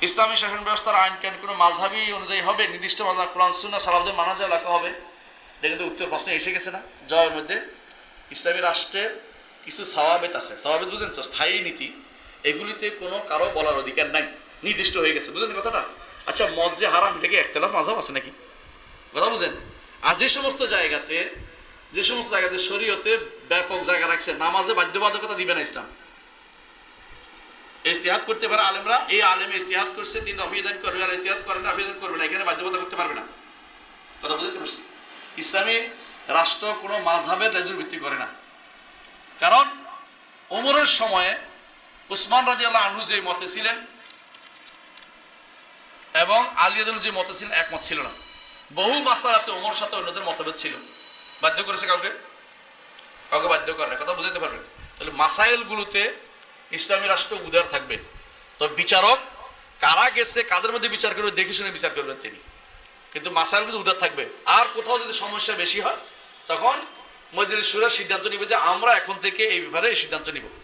ইসলামী শাসন ব্যবস্থার আইন কেন কোনো মাঝহাবি অনুযায়ী হবে? নির্দিষ্ট মাঝহাব কোরআন সুন্না সালামদের মানা যায় এলাকা হবে। এটা উত্তর প্রশ্নে এসে গেছে না। জবাবের মধ্যে ইসলামী রাষ্ট্রের কিছু সওয়াবেত আছে। সওয়াবেত বুঝেন তো, স্থায়ী নীতি, এগুলিতে কোনো কারও বলার অধিকার নাই। নির্দিষ্ট হয়ে গেছে। বুঝলেন কথাটা? আচ্ছা মদ যে হারাম, এটা কি একতলাফ মাঝহাব আছে নাকি? কথা বুঝেন? আর যে সমস্ত জায়গাতে, যে সমস্ত জায়গাতে শরীয়তে ব্যাপক জায়গা রাখছে, নামাজে বাধ্যবাধকতা দিবে না ইসলাম। ইস্তেহাদ করতে পারে আলেমরা, এই আলেম ইস্তেহাদ করছে, তিনি অভিধান করবে, আর ইস্তেহাদ করে না অভিধান করবে না, এখানে বাধ্যবাধকতা করতে পারবে না। কথা বুঝতে পারছি? ইসলামী রাষ্ট্র কোনো মাঝহাবের লেজুর ভিত্তি করে না। কারণ, ওমরের সময়ে উসমান রাজি আল্লাহ আনহু যে মতে ছিলেন, এবং আলিয়াদুল যে মতে ছিলেন, একমত ছিল না। বহু মাসালাতে ওমর সাথে অন্যদের মতভেদ ছিল। বাধ্য করেছে কাউকে? কাউকে বাধ্য করে না। কথা বুঝতে পারবেন? তাহলে মাসাইলগুলোতে ইসলামী রাষ্ট্র উদার থাকবে। তো বিচারক কারা গেছে, কাদের মধ্যে বিচার করবে, দেখে শুনে বিচার করবেন তিনি। কিন্তু মাসাইলগুলো উদার থাকবে। আর কোথাও যদি সমস্যা বেশি হয়, তখন মজুরি সুরা সিদ্ধান্ত নিবে যে আমরা এখন থেকে এই ব্যাপারে সিদ্ধান্ত নিব।